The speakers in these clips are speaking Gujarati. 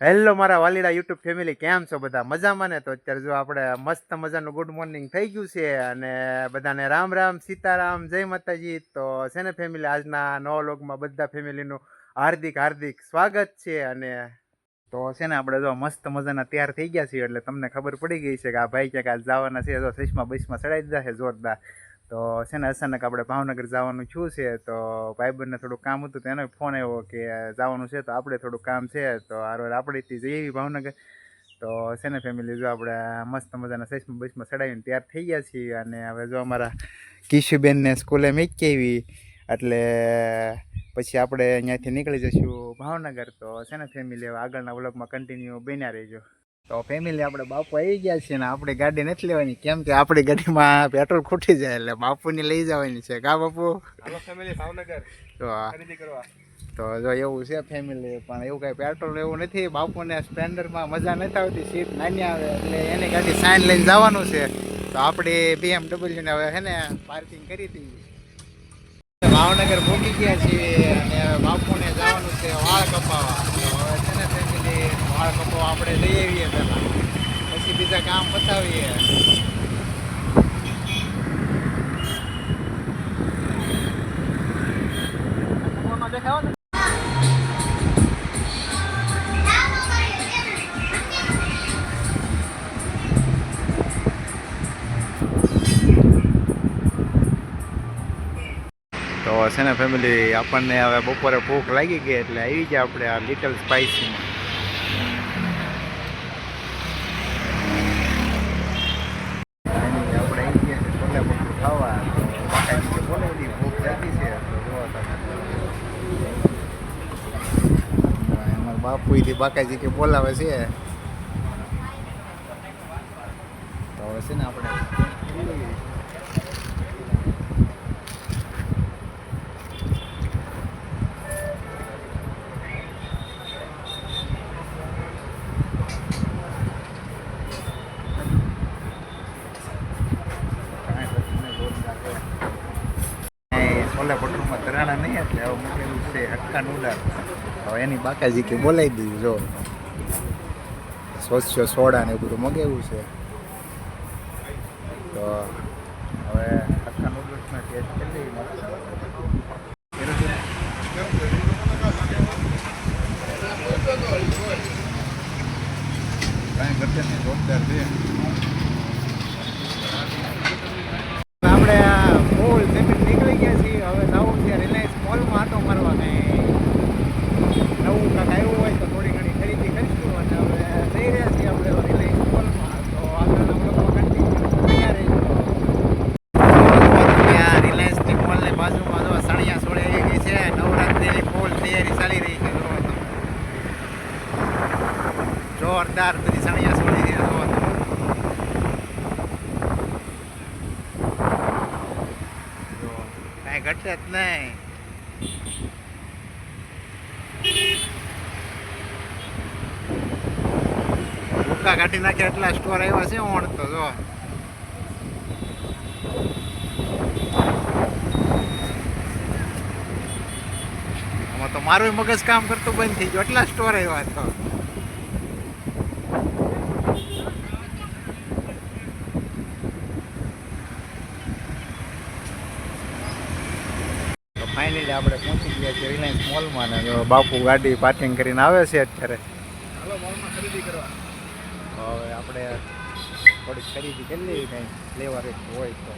હેલો મારા વાલીડા યુટ્યુબ ફેમિલી કેમ છો બધા? મજામાં ને? તો અત્યારે જો આપણે મસ્ત મજાનું ગુડ મોર્નિંગ થઈ ગયું છે અને બધાને રામ રામ, સીતારામ, જય માતાજી. તો છે ને ફેમિલી આજના નવા લોગમાં બધા ફેમિલીનું હાર્દિક હાર્દિક સ્વાગત છે અને તો છે ને આપણે જો મસ્ત મજાના તૈયાર થઈ ગયા છીએ એટલે તમને ખબર પડી ગઈ છે કે આ ભાઈ ક્યાંક આજ જવાના છે. તો સચમાં બસમાં ચડાવી દીધા છે, જોરદાર. તો છે ને અચાનક આપણે ભાવનગર જવાનું છું છે, તો ભાઈબંધને થોડું કામ હતું તો એનો ફોન આવ્યો કે જવાનું છે તો આપણે થોડું કામ છે, તો હારો આપણેથી જઈએ ભાવનગર. તો છે ને ફેમિલી જો આપણે મસ્ત મજાના સૈસમાં બસમાં ચડાવીને તૈયાર થઈ ગયા છીએ અને હવે જો અમારા કિશુબેનને સ્કૂલે મૂકી આવી, એટલે પછી આપણે અહીંયાથી નીકળી જઈશું ભાવનગર. તો છે ને ફેમિલી હવે આગળના વ્લોગમાં કન્ટિન્યુ બન્યા રહેજો. તો ફેમિલી આપણે બાપુ આવી ગયા છે ને આપણી ગાડી નથી લેવાની. કેમ કે આપણી ગાડીમાં પેટ્રોલ ખૂટી જાય એટલે બાપુને લઈ જવાની છે. કા બાપુ? ફેમિલી ભાવનગર. તો ખરીદી કરવા. તો જો એવું છે ફેમિલી પણ એવું કાંઈ પેટ્રોલ એવું નથી. બાપુને સ્પ્લેન્ડરમાં મજા નથી આવતી. સીટ નાની આવે એટલે એની ગાડી સાઈન લઈને જવાનું છે. તો આપણી બીએમડબલ્યુને હવે છે ને પાર્કિંગ કરી હતી ભાવનગર પહોંચી ગયા છીએ અને બાપુને જવાનું છે વાળ કપાવવા તો હવે છે ને ફેમિલી વાળ કપાવવા આપણે પછી બીજા કામ પતાવીએ. તો છે ને ફેમિલી આપણને હવે બપોરે ભૂખ લાગી ગઈ એટલે આવી ગયા આપણે આ લિટલ સ્પાઇસીમાં આપણે આવી ગયા છે છોલે ભટુરે ખાવા તો કાકાજી કે બોલાવી ભૂખ લાગી છે તો જોવો તમે એમાં બાપુથી બાકાજી કે બોલાવે છે. તો હવે છે ને આપણે એની બાકાજી કે બોલાવી દીધું જો. સોસ્યો સોડા ને એવું બધું મગાવ્યું છે. તો હવે આખા નૂડલ્સનો ટેસ્ટ કેટલી છે? આપણે આ મોલ જમીન નીકળી ગયા છીએ હવે નવું છે રિલાયન્સ મોલમાં આટો મારવા કંઈ નવું કાંઈક આવ્યું હોય તો થોડી ઘણી ખરીદી કરીશું અને હવે જઈ રહ્યા છીએ આપણે રિલાયન્સ મોલમાં તો આગળના બ્લોગમાં કન્ટિન્યુ તૈયાર રહીશું ત્યાં રિલાયન્સની મોલની બાજુમાં જો સણિયા સોળે આવી ગઈ છે નવરાત્રિની ફૂલ તૈયારી ચાલી રહી છે જુઓ તમે જોરદાર બધી સણિયા સોળી છે જુઓ તમે જો કાંઈ ઘટે જ નહીં ભૂકા કાઢી નાખ્યા એટલા સ્ટોર આવ્યા છે ઓણ તો જો આમાં તો મારું મગજ કામ કરતું બંધ થઈ ગયું એટલા સ્ટોર આવ્યા તો ફાઇનલી આપણે પહોંચી ગયા છીએ રિલાયન્સ મોલમાં ને બાપુ ગાડી પાર્કિંગ કરીને આવે છે અત્યારે. હાલો મોલમાં ખરીદી કરવા. હવે આપણે થોડીક ખરીદી કરી લઈએ કંઈ. લેવા હોય તો.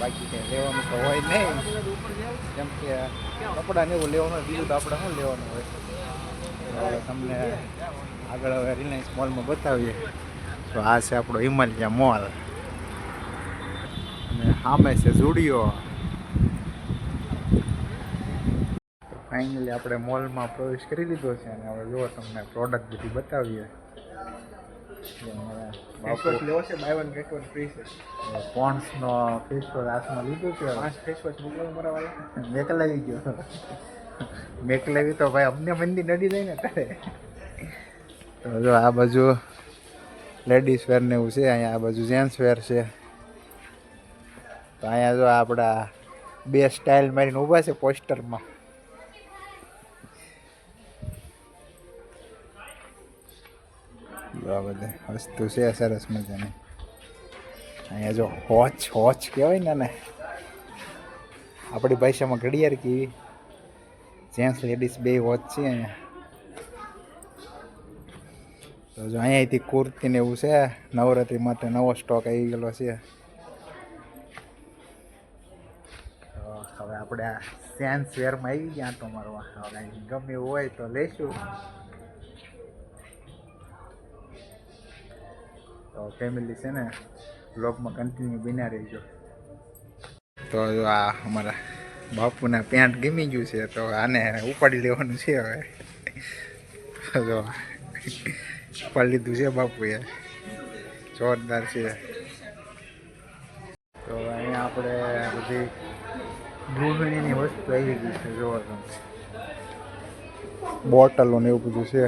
બાકી કંઈ લેવાનું તો હોય નહીં. કેમ કે કપડાં ને એવું લેવાનું બીજું તો આપણે શું લેવાનું હોય? હવે તમને આગળ હવે રિલાયન્સ મોલમાં બતાવીએ. તો આ છે આપણો હિમાલયા મોલ અને સામે છે ઝુડિયો ફાઇનલી આપણે મોલમાં પ્રવેશ કરી લીધો છે અને હવે જો તમને પ્રોડક્ટ બધી બતાવીએ. પોન્ડ્સનો ફેસ વોશ હાથમાં લીધું છે પાંચ ફેસ વોશ મોકલો મારા વાળા. મેકલાવી ગયો. મેકલાવી તો ભાઈ અમને મંદી નડી જાય ને તારે તો જો આ બાજુ લેડીઝ વેર ને એવું છે અહીંયા આ બાજુ જેન્ટ્સ વેર છે. તો અહીંયા જો આપણા બે સ્ટાઇલ મારીને ઊભા છે પોસ્ટરમાં આ બધે વસ્તુ છે, સરસ મજાની. અહીંયા જો હોચ હોચ કહેવાય ને આપણી ભાષામાં ઘડિયાળ કેવી જેન્ટ્સ, લેડીઝ બે હોચ છે અહીંયા. તો જો અહીંયાથી કુર્તી ને એવું છે, નવરાત્રી માટે નવો સ્ટોક આવી ગયેલો છે. હવે આપણે આ સેન્સ વેરમાં આવી ગયા તો મારવા હવે ગમે એવું હોય તો લઈશું તો ફેમિલી છે ને બ્લોગમાં કન્ટિન્યુ બિના રહેજો. તો જો આ અમારા બાપુના પેન્ટ ગમી ગયું છે, તો આને ઉપાડી લેવાનું છે હવે. જો, ઉપાડી લીધું છે બાપુએ. જોરદાર છે. તો અહીંયા આપણે બધી ગૃહિણીની વસ્તુ આવી ગઈ છે, જોવા બોટલો ને એવું બધું છે.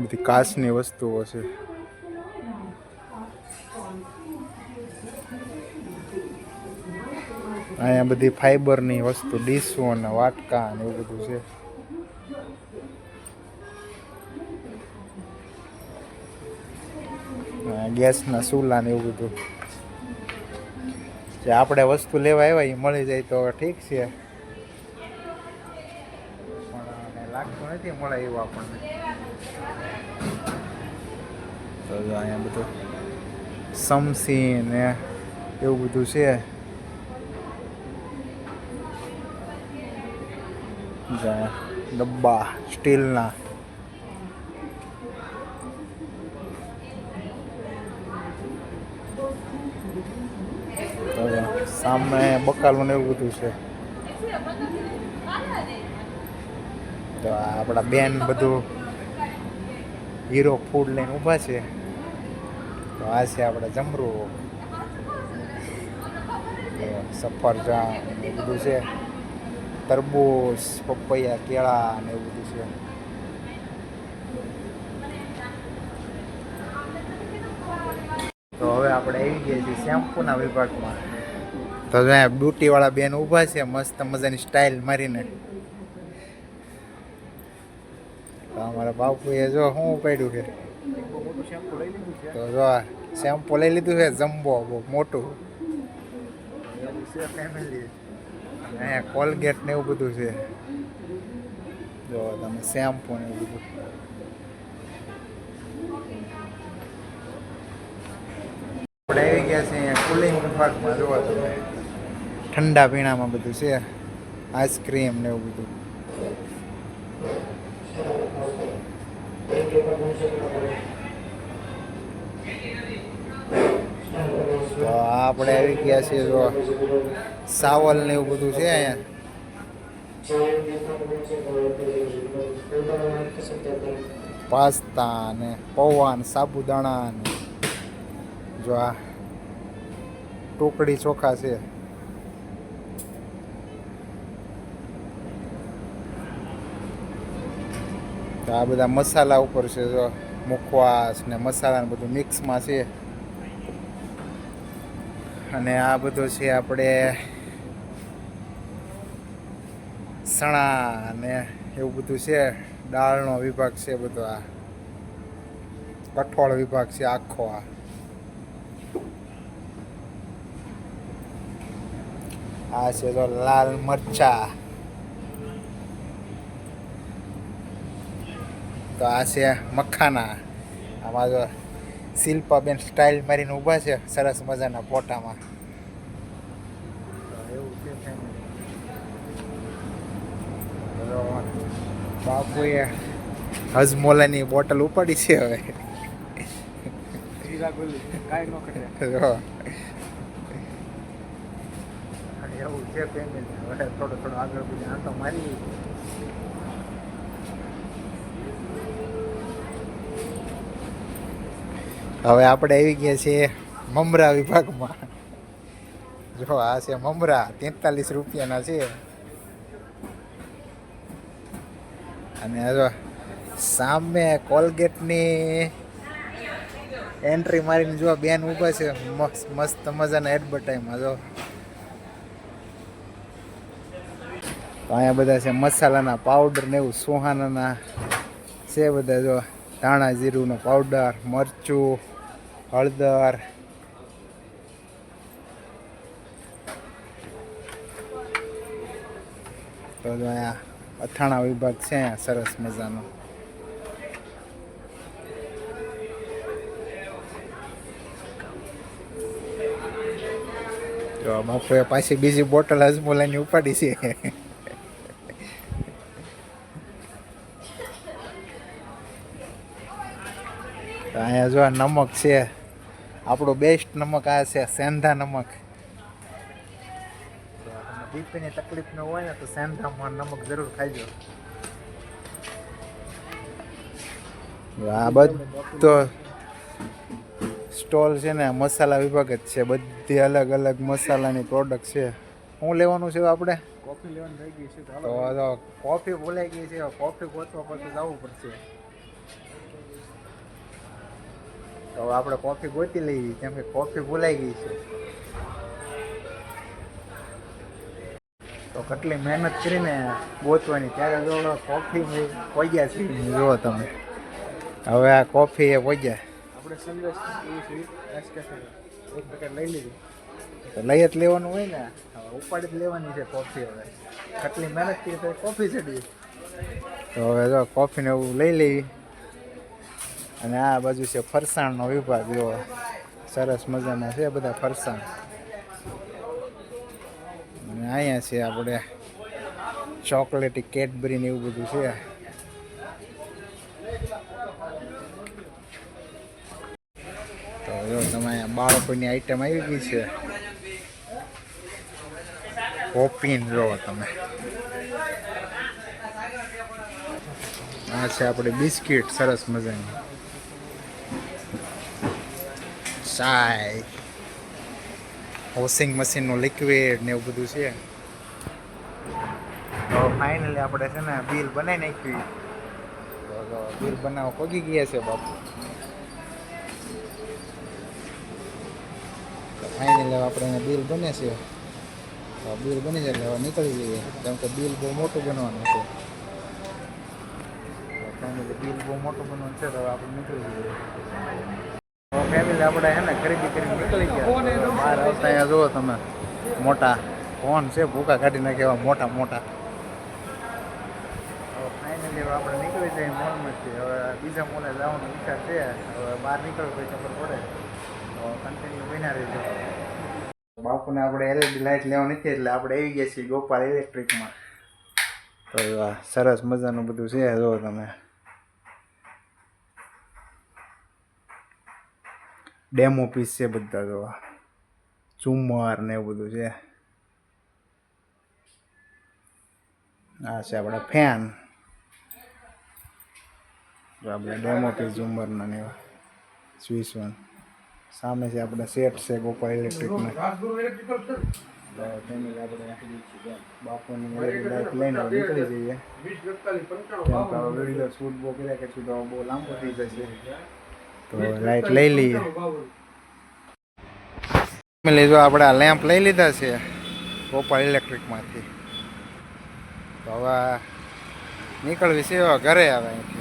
બધી કાચની વસ્તુઓ છે. અહીંયા બધી ફાઈબરની વસ્તુ, ડીશો અને વાટકા ને એવું બધું છે. ગેસના ચૂલા ને એવું બધું. જે આપણે વસ્તુ લેવા આવ્યા એ મળી જાય તો ઠીક છે. પણ લાગતું નથી મળે એવું આપણને. તો અહીંયા બધું સમસી ને એવું બધું છે. જા ડબ્બા, સ્ટીલના. સામે બકાલું ને એવું બધું છે. તો આપણા બેન બધું હીરો ફૂડ લઈને ઊભા છે. તો આ છે આપણે જમરૂ. સફરજન બધું છે. તરબૂચ, પપૈયા, કેળા ને એવું બધું છે. તો હવે આપણે આવી ગયા છીએ શેમ્પૂના વિભાગમાં. તો જો બ્યુટીવાળા બેન ઊભા છે, મસ્ત મજાની સ્ટાઇલ મારીને. તો અમારા બાપુએ જો શું પડ્યું છે? તો જો શેમ્પુ લઈ લીધું છે, જમ્બો બહુ મોટું. ફેમિલી અહીંયા કોલગેટ ને એવું બધું છે. જો, તમે શેમ્પુ ને એવું બધું. આપણે આવી ગયા છે અહીંયા કુલિંગ પાર્કમાં જોવા તમે. ઠંડા પીણામાં બધું છે. આઈસ્ક્રીમ ને એવું બધું. તો આપણે આવી ગયા છીએ જો સાવલ ને એવું બધું છે અહીંયા. પાસ્તા ને પૌવા ને સાબુદાણા ને જો આ ટોકડી ચોખા છે. તો આ બધા મસાલા ઉપર છે જો, મુખવાસ ને મસાલા ને બધું મિક્સમાં છે. અને આ બધું છે આપણે સણા ને એવું બધું છે. દાળનો વિભાગ છે બધો આ. કઠોળ વિભાગ છે આખો આ. આ છે તો લાલ મરચા. તો આ છે મખાના. આમાં જો શિલ્પાબેન સ્ટાઇલ મારીને ઊભા છે. સરસ મજાના ફોટામાં એવું છે family. તો બાપુએ હજમોલાની બોટલ ઉપાડી છે હવે. એવું છે ફેમિલી હવે થોડો થોડો આગળ બીજા આંટો મારી હવે આપણે આવી ગયા છીએ મમરા વિભાગમાં. જો આ છે મમરા. તેતાલીસ રૂપિયાના છે. અને જો સામે કોલગેટની એન્ટ્રી મારીને જો બેન ઊભા છે. મસ્ત મસ્ત મજાના એડવર્ટાઈઝમાં જો. અહીંયા બધા છે મસાલાના પાવડર ને એવું, સુહાનાના છે બધા, જો. ધાણા જીરુંનો પાવડર મરચું, હળદર. તો જો અહીંયા અથાણા વિભાગ છે અહીંયા, સરસ મજાનો. તો બાપુએ પાછી બીજી બોટલ હજમુલાની ઉપાડી છે. અહીંયા જો નમક છે, આપણો બેસ્ટ નમક આ છે, સેંધા નમક. બીપીની તકલીફ ન હોય ને તો સેંધામાં નમક જરૂર ખાઈજો. આ બધો સ્ટોલ છે ને મસાલા વિભાગ જ છે. બધી અલગ અલગ મસાલાની પ્રોડક્ટ છે. શું લેવાનું છે આપણે? કોફી લેવાની રહી ગઈ છે તો કોફી બોલાઈ ગઈ છે કોફી ગોતવા પડશે જવું પડશે. તો આપણે કોફી ગોતી લઈએ કેમ કે કોફી બોલાઈ ગઈ છે. તો કેટલી મહેનત કરીને ગોતવાની. ત્યારે જોડે કોફી પહોંચ્યા છે. જુઓ તમે. હવે આ કોફી એ પોગ્યા આપણે સંદેશ એક પેકેટ લઈ લીધું. તો લઈ જ લેવાનું હોય ને? હવે ઉપાડી જ લેવાની છે કોફી હવે. કેટલી મહેનત કરી તો કોફી ચડી તો હવે જો કોફીને એવું લઈ લેવી. અને આ બાજુ છે ફરસાણનો વિભાગ જો સરસ મજાના છે બધા ફરસાણ. અહીંયા છે આપણે ચોકલેટી, કેડબરી ને એવું બધું છે. તો જો તમે અહીંયા બાળકોની આઈટમ આવી ગઈ છે. પોપીન જો તમે. આ છે આપણે બિસ્કિટ, સરસ મજાની. ચાય વોશિંગ મશીનનું લિક્વિડ ને એવું બધું છે. તો ફાઇનલી આપણે છે ને બિલ બનાવી નાખ્યું. બિલ બનાવવા પગી ગયા છે બાપુ. ફાઇનલી આપણે એને બિલ બને છે. બિલ બની જાય એટલે હવે નીકળી જઈએ. કેમ કે બિલ બહુ મોટું બનવાનું છે. ફેમિલી બિલ બહુ મોટું બનવાનું છે, તો આપણે નીકળી જઈએ. ફેમિલી આપણે છે ને ખરીદી કરીને નીકળી ગયા. તો અહીંયા જુઓ તમે. મોટા. ફોન છે? ભૂકા કાઢી નાખે એવા મોટા મોટા. ફાઇનલી હવે આપણે નીકળી જઈએ મોલમાંથી હવે બીજા મોલે જવાનો વિચાર છે. હવે બહાર નીકળવું કોઈ ખબર પડે. તો કન્ટિન્યુ બન્યા રહેજો. બાપુને આપણે એલઈડી લાઇટ લેવાની નથી એટલે આપણે આવી ગયા છીએ ગોપાલ ઇલેક્ટ્રિકમાં તો સરસ મજાનું બધું છે જો તમે. ડેમો પીસ છે બધા જો ઝુમર ને એવું બધું છે. આ છે આપણા ફેન. જો આપણે ડેમો પીસ ઝુમરના ને એવા. વન સામે છે આપણે સેટ છે ગોપાલ ઇલેક્ટ્રિકના તો ફેમિલી બાપુની લાઈટ લઈને નીકળી જઈએ. વીડિયો શૂટ બહુ કર્યા પછી તો બહુ લાંબો થઈ જશે. તો લાઈટ લઈ લઈએ. ફેમિલી જો આપણે આ લેમ્પ લઈ લીધા છે, ગોપાલ ઇલેક્ટ્રિકમાંથી. તો હવે નીકળવી છે ઘરે આવે અહીંથી.